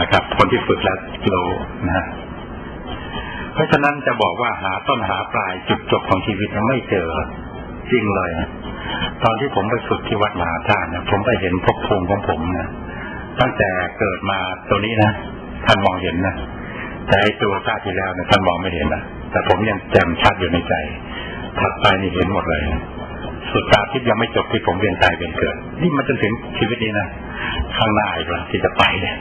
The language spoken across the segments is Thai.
นะครับ คนที่ฝึกแล้วรู้นะฮะเพราะฉะนั้นจะบอกว่าหาต้นหาปลายจุดจบของชีวิตไม่เจอจริงเลยนะตอนที่ผมไปฝึกที่วัดมหาธาตุเนี่ยผมไปเห็นภพภูมิของผมนะตั้งแต่เกิดมาตัวนี้นะท่านมองเห็นนะแต่ไอตัวชาติที่แล้วเนี่ยท่านมองไม่เห็นนะแต่ผมยังแจ่มชัดอยู่ในใจถัดไปนี่เห็นหมดเลยนะสุดตาทิพย์ยังไม่จบที่ผมเวียนตายเป็นเกิด นี่มันจนถึงชีวิตนี้นะข้างหน้าอีกแล้วที่จะไปเนี่ย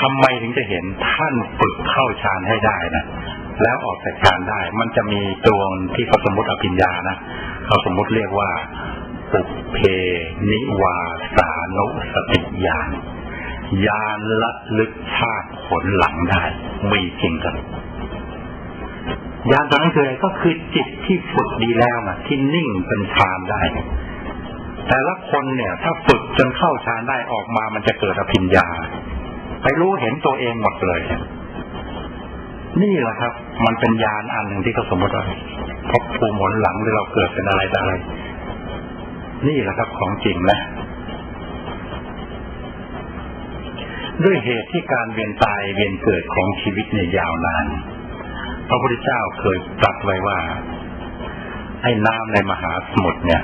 ทำไมถึงจะเห็นท่านฝึกเข้าฌานให้ได้นะแล้วออกจากฌานได้ มันจะมีดวงที่เขาสมมติอภิญญานะเขาสมมติเรียกว่าปุเพนิวาสานุสติญาณญาณละลึกชาติผลหลังได้มีจริงครับญาณตอนนั้นคืออะไรก็คือจิตที่ฝึกดีแล้วนะที่นิ่งเป็นฌานได้ แต่ละคนเนี่ย ถ้าฝึกจนเข้าฌานได้ออกมามันจะเกิดอภิญญา ไปรู้เห็นตัวเองหมดเลย นี่แหละครับ มันเป็นญาณอันหนึ่งที่เขาสมมติว่าพบภูมิหนหลังหรือเราเกิดเป็นอะไรต่อะไร นี่แหละครับของจริงนะ ด้วยเหตุที่การเวียนตายเวียนเกิดของชีวิตเนี่ยยาวนาน พระพุทธเจ้าเคยตรัสไว้ว่าไอ้น้ำในมหาสมุทรเนี่ย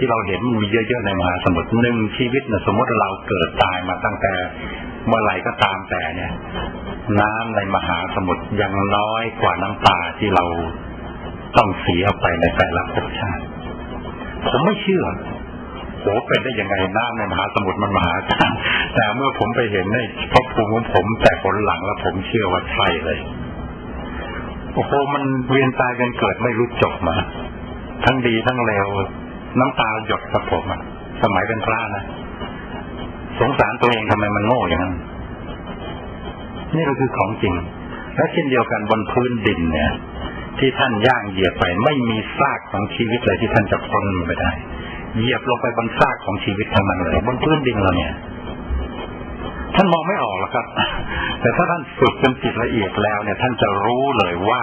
ที่เราเห็นมันมีเยอะๆในมหาสมุทรหนึ่งชีวิตนี่ยสมมติเราเกิดตายมาตั้งแต่เมื่อไหร่ก็ตามแต่เนี่ย น้ำในมหาสมุทรยังน้อยกว่าน้ำตาที่เราต้องเสียไปในแต่ละภพชาติ ผมไม่เชื่อโหเป็นได้ยังไงน้ำในมหาสมุทรมันมหาศาลแต่เมื่อผมไปเห็นในภพภูมิของผมแต่ผลหลังแล้วผมเชื่อว่าใช่เลยโอ้โหมันเวียนตายกันเกิดไม่รู้จบมา ทั้งดีทั้งเลว น้ำตาหยดครับผมอะสมัยเป็นพระนะสงสารตัวเองทำไมมันโง่อย่างนั้นนี่ก็คือของจริง และเช่นเดียวกันบนพื้นดินเนี่ย ที่ท่านย่างเหยียบไป ไม่มีซากของชีวิตเลยที่ท่านจะพ้นไปได้ เหยียบลงไปบนซากของชีวิตทั้งนั้นเลยบนพื้นดินเราเนี่ยท่านมองไม่ออกหรอกครับ แต่ถ้าท่านฝึกจนจิตละเอียดแล้วเนี่ย ท่านจะรู้เลยว่า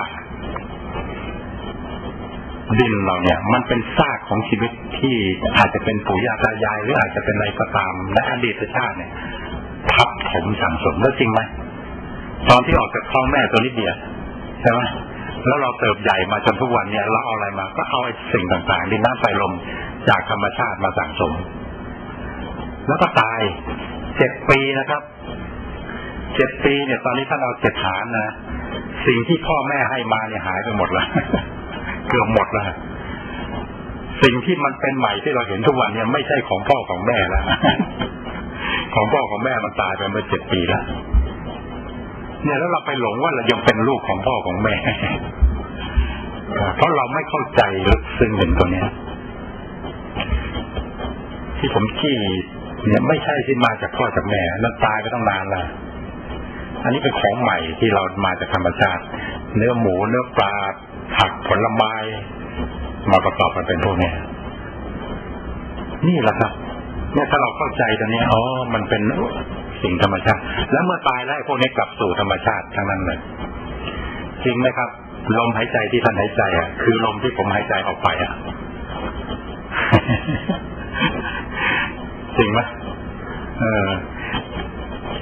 ดินเราเนี่ย มันเป็นซากของชีวิตที่อาจจะเป็นปู่ย่าตายาย หรืออาจจะเป็นอะไรก็ตามในอดีตชาติเนี่ยทับถมสั่งสมแล้วจริงไหมตอนที่ออกจากท้องแม่ตัวนิดเดียวใช่ไหมแล้วเราเติบใหญ่มาจนทุกวันเนี่ยเราเอาอะไรมา ก็เอาไอ้สิ่งต่างๆดินน้ำไฟลมจากธรรมชาติมาสั่งสม แล้วก็ตายเจ็ดปีนะครับเจ็ดปีเนี่ย ตอนนี้ท่านเอาเจ็ดฐานนะสิ่งที่พ่อแม่ให้มาเนี่ยหายไปหมดแล้ว เกือบหมดแล้วสิ่งที่มันเป็นใหม่ที่เราเห็นทุกวันเนี่ยไม่ใช่ของพ่อของแม่แล้วของพ่อของแม่มันตายไปเมื่อเจ็ดปีแล้วเนี่ยแล้วเราไปหลงว่าเรายังเป็นลูกของพ่อของแม่เพราะเราไม่เข้าใจลึกซึ้งถึงตัวเนี้ย ที่ผมขี้เนี่ยไม่ใช่ที่มาจากพ่อจากแม่นั่นตายไปตั้งนานล้วอันนี้เป็นของใหม่ที่เรามาจากธรรมชาติ เนื้อหมูเนื้อปลา ผักผลไม้มาประกอบกันเป็นพวกนี้นี่แหละครับเนี่ยถ้าเราเข้าใจตรงนี้อ๋อมันเป็นสิ่งธรรมชาติ แล้วเมื่อตายแล้วพวกนี้กลับสู่ธรรมชาติทั้งนั้นเลยจริงไหมครับลมหายใจที่ท่านหายใจอะ คือลมที่ผมหายใจออกไปอะจริงไหมเออ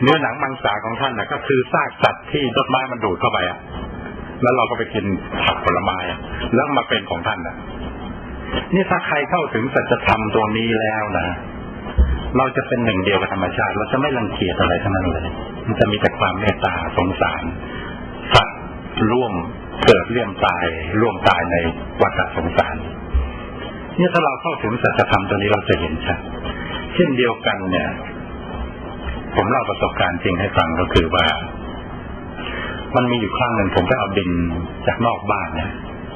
เนื้อหนังมังสาของท่านน่ะก็คือซากสัตว์ที่ต้นไม้มันดูดเข้าไปอะ แล้วเราก็ไปกินผักผลไม้แล้วมาเป็นของท่านอะนี่ถ้าใครเข้าถึงสัจธรรมตัวนี้แล้วนะเราจะเป็นหนึ่งเดียวกับธรรมชาติ เราจะไม่รังเกียจอะไรทั้งนั้นเลย มันจะมีแต่ความเมตตาสงสารสัตว์ร่วมเกิดเลี่ยมตาย ร่วมตายในวัฏสงสารเนี่ยถ้าเราเข้าถึงสัจธรรมตัวนี้เราจะเห็นชัดเช่นเดียวกันเนี่ย ผมเล่าประสบการณ์จริงให้ฟังก็คือว่า มันมีอยู่ครั้งหนึ่งผมไปเอาดินจากนอกบ้านเนี่ย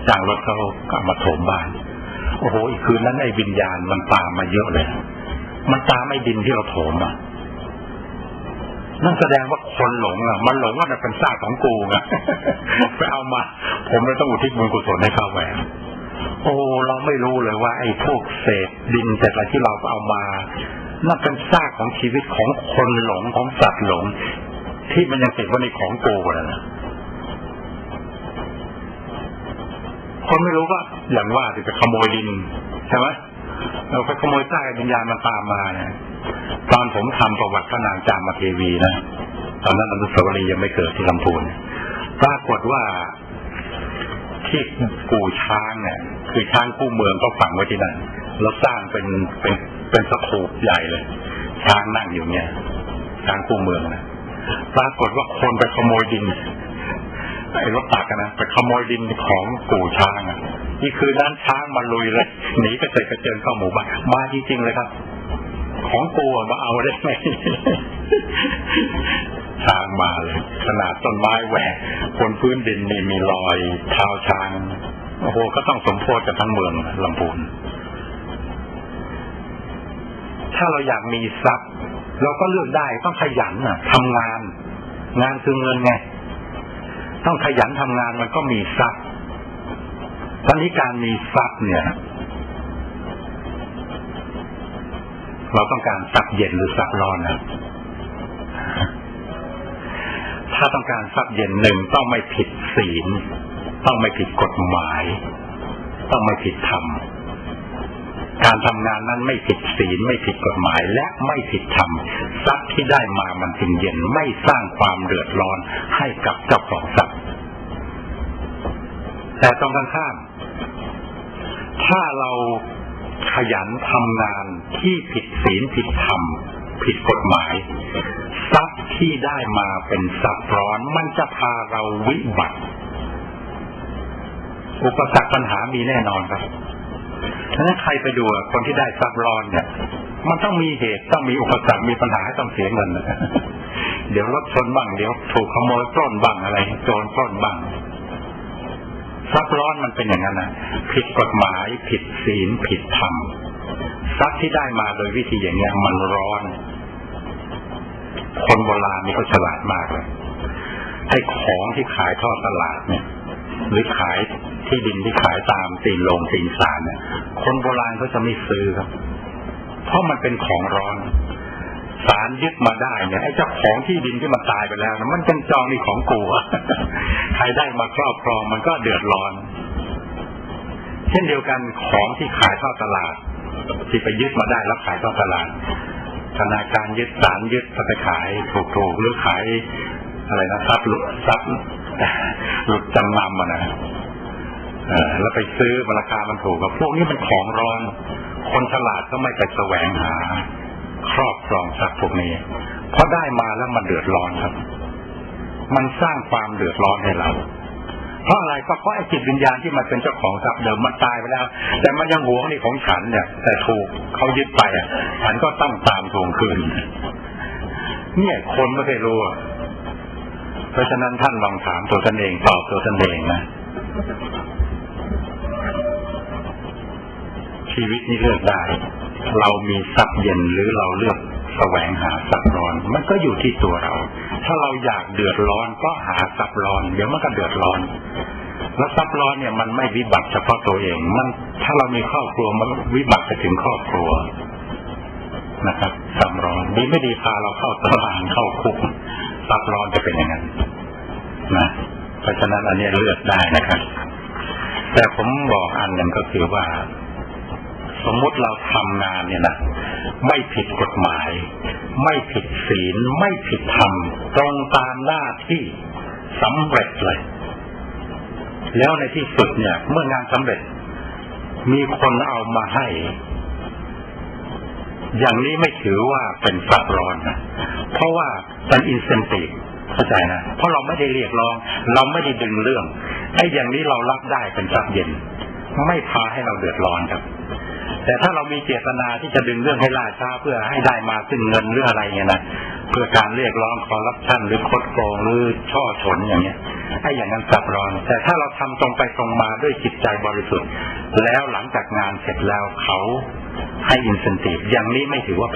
จ้างรถเขาเอามาโถมบ้าน โอ้โหอีกคืนนั้นไอ้วิญญาณมันตามมาเยอะเลย มันตามไอ้ดินที่เราโถมอะนั่นแสดงว่าคนหลงอะ มันหลงว่ามันเป็นซากของกูอะไปเอามา ผมเลยต้องอุทิศบุญกุศลให้เขาแหวโอ้เราไม่รู้เลยว่า ไอ้พวกเศษดินเศษอะไรที่เราเอามานั่นเป็นซากของชีวิตของคนหลงของสัตว์หลง ที่มันยังติดว่าในของกูนะนะคนไม่รู้ก็อย่างว่าจะขโมยดินใช่ไหมเราไปขโมยซากวิญญาณมันตามมาเนี่ยตอนผมทำประวัติพระนางจามาเทวีนะตอนนั้นอนุสาวรีย์ยังไม่เกิดที่ลำพูนปรากฏว่าที่กู่ช้างเนี่ย คือช้างคู่เมืองก็ฝังไว้ที่นั่นแล้วสร้างเป็นเป็นเป็นสถูปใหญ่เลย ช้างนั่งอยู่เนี่ยช้างคู่เมืองนะ ปรากฏว่าคนไปขโมยดินไอ้รถตักนะไปขโมยดินของกู่ช้างอะนี่คือนั้นช้างมาลุยเลยหนีกระเจิดกระเจิงเข้าหมู่บ้านมาจริงๆเลยครับ ของกูอะมาเอาได้ไหมช้างมาเลยขนาดต้นไม้แหวกบนพื้นดินนี่มีรอยเท้าช้างโอ้โหก็ต้องสมโพธิกันทั้งเมืองลำพูนถ้าเราอยากมีทรัพย์ เราก็เลือกได้ต้องขยันน่ะทำงาน งานคือเงินไงต้องขยันทำงานมันก็มีทรัพย์ตอนนี้การมีทรัพย์เนี่ย เราต้องการทรัพย์เย็นหรือทรัพย์ร้อนนะถ้าต้องการทรัพย์เย็นหนึ่งต้องไม่ผิดศีล ต้องไม่ผิดกฎหมาย ต้องไม่ผิดธรรม การทำงานนั้นไม่ผิดศีลไม่ผิดกฎหมายและไม่ผิดธรรมทรัพย์ที่ได้มามันจึงเย็นไม่สร้างความเดือดร้อนให้กับเจ้าของทรัพย์แต่ตรงกันข้าม ถ้าเราขยันทำงานที่ผิดศีลผิดธรรมผิดกฎหมาย ทรัพย์ที่ได้มาเป็นทรัพย์ร้อนมันจะพาเราวิบัติ อุปสรรคปัญหามีแน่นอนครับ ฉะนั้นใครไปดูคนที่ได้ทรัพย์ร้อนเนี่ย มันต้องมีเหตุต้องมีอุปสรรคมีปัญหาต้องเสียเงินเดี๋ยวรถชนบ้างเดี๋ยวถูกขโมยปล้นบ้างอะไรโจรปล้นบ้างทรัพย์ร้อนมันเป็นอย่างนั้นนะผิดกฎหมายผิดศีลผิดธรรมทรัพย์ที่ได้มาโดยวิธีอย่างเงี้ยมันร้อน คนโบราณนี่เขาฉลาดมากเลยไอ้ของที่ขายทอดตลาดเนี่ย หรือขาย ที่ดินที่ขายตามตีนโรงตีนศาลเนี่ย คนโบราณเขาจะไม่ซื้อครับ เพราะมันเป็นของร้อนศาลยึดมาได้เนี่ยไอ้เจ้าของที่ดินที่มันตายไปแล้วนะมันเป็นจองนี่ของกูใครได้มาครอบครองมันก็เดือดร้อน เช่นเดียวกันของที่ขายทอดตลาด ที่ไปยึดมาได้แล้วขายทอดตลาดธนาคารยึดศาลยึดไปขายถูกๆหรือขายอะไรนะทรัพย์หลุดทรัพย์หลุดจำนำอะนะ แล้วไปซื้อราคามันถูกกับพวกนี้มันของร้อน คนฉลาดก็ไม่ไปแสวงหา ครอบครองทรัพย์พวกนี้ เพราะได้มาแล้วมันเดือดร้อนครับ มันสร้างความเดือดร้อนให้เรา เพราะอะไรก็เพราะไอ้จิตวิญญาณที่มันเป็นเจ้าของทรัพย์เดิมมันตายไปแล้ว แต่มันยังหวงนี่ของฉันเนี่ย แต่ถูกเขายึดไปอะฉันก็ต้องตามทวงคืน เนี่ยคนไม่ได้รู้เพราะฉะนั้นท่านลองถามตัวท่านเองตอบตัวท่านเองนะ ชีวิตนี้เลือกได้ เรามีทรัพย์เย็นหรือเราเลือกแสวงหาทรัพย์ร้อน มันก็อยู่ที่ตัวเรา ถ้าเราอยากเดือดร้อนก็หาทรัพย์ร้อน เดี๋ยวมันก็เดือดร้อน แล้วทรัพย์ร้อนเนี่ยมันไม่วิบัติเฉพาะตัวเอง มันถ้าเรามีครอบครัวมันวิบัติไปถึงครอบครัวนะครับทรัพย์ร้อนดีไม่ดีพาเราเข้าตารางเข้าคุกทรัพย์ร้อนจะเป็นอย่างนั้นนะเพราะฉะนั้นอันนี้เลือกได้นะครับ แต่ผมบอกอันหนึ่งก็คือว่า มมติเราทำงานเนี่ยนะไม่ผิดกฎหมาย ไม่ผิดศีลไม่ผิดธรรมตรงตามหน้าที่สำเร็จเลย แล้วในที่สุดเนี่ย เมื่องานสำเร็จ มีคนเอามาให้ อย่างนี้ไม่ถือว่าเป็นสับร้อนนะเพราะว่าเป็นอินเซนติฟเข้าใจนะ เพราะเราไม่ได้เรียกร้อง เราไม่ได้ดึงเรื่องไอ้อย่างนี้เรารับได้เป็นสับเย็น ไม่พาให้เราเดือดร้อนครับ แต่ถ้าเรามีเจตนาที่จะดึงเรื่องให้ล่าช้าเพื่อให้ได้มาซึ่งเงินหรืออะไรเงี้ยนะเพื่อการเรียกร้องคอรับชันหรือคดโกงหรือช่อฉนอย่างเงี้ยให้อย่างนั้นสับรอน แต่ถ้าเราทำตรงไปตรงมาด้วยจิตใจบริสุทธิ์ แล้วหลังจากงานเสร็จแล้วเขาให้อินสันติอย่างนี้ไม่ถือว่า